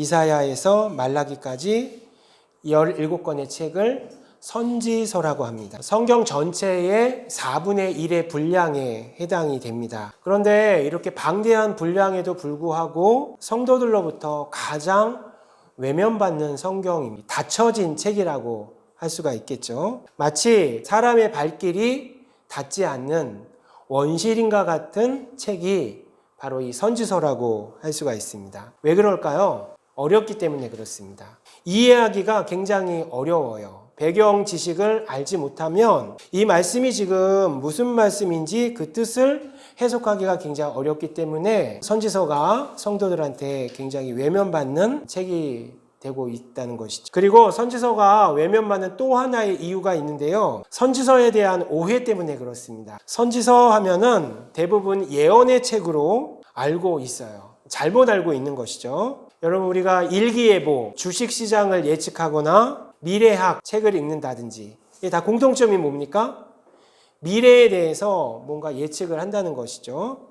이사야에서 말라기까지 17권의 책을 선지서라고 합니다. 성경 전체의 4분의 1의 분량에 해당이 됩니다. 그런데 이렇게 방대한 분량에도 불구하고 성도들로부터 가장 외면받는 성경입니다. 닫혀진 책이라고 할 수가 있겠죠. 마치 사람의 발길이 닿지 않는 원실인과 같은 책이 바로 이 선지서라고 할 수가 있습니다. 왜 그럴까요? 어렵기 때문에 그렇습니다. 이해하기가 굉장히 어려워요. 배경 지식을 알지 못하면 이 말씀이 지금 무슨 말씀인지 그 뜻을 해석하기가 굉장히 어렵기 때문에 선지서가 성도들한테 굉장히 외면받는 책이 되고 있다는 것이죠. 그리고 선지서가 외면받는 또 하나의 이유가 있는데요. 선지서에 대한 오해 때문에 그렇습니다. 선지서 하면은 대부분 예언의 책으로 알고 있어요. 잘못 알고 있는 것이죠. 여러분 우리가 일기예보, 주식 시장을 예측하거나 미래학 책을 읽는다든지 이게 다 공통점이 뭡니까? 미래에 대해서 뭔가 예측을 한다는 것이죠.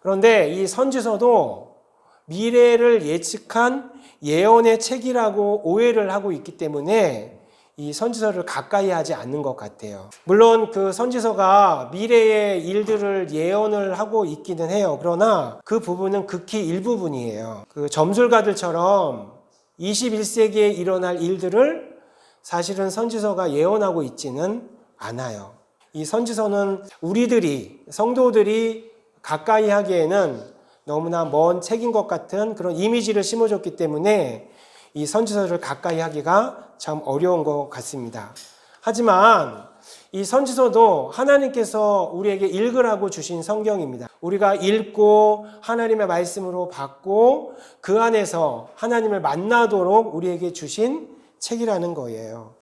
그런데 이 선지서도 미래를 예측한 예언의 책이라고 오해를 하고 있기 때문에 이 선지서를 가까이 하지 않는 것 같아요. 물론 그 선지서가 미래의 일들을 예언을 하고 있기는 해요. 그러나 그 부분은 극히 일부분이에요. 그 점술가들처럼 21세기에 일어날 일들을 사실은 선지서가 예언하고 있지는 않아요. 이 선지서는 우리들이, 성도들이 가까이 하기에는 너무나 먼 책인 것 같은 그런 이미지를 심어줬기 때문에 이 선지서를 가까이 하기가 참 어려운 것 같습니다. 하지만 이 선지서도 하나님께서 우리에게 읽으라고 주신 성경입니다. 우리가 읽고 하나님의 말씀으로 받고 그 안에서 하나님을 만나도록 우리에게 주신 책이라는 거예요.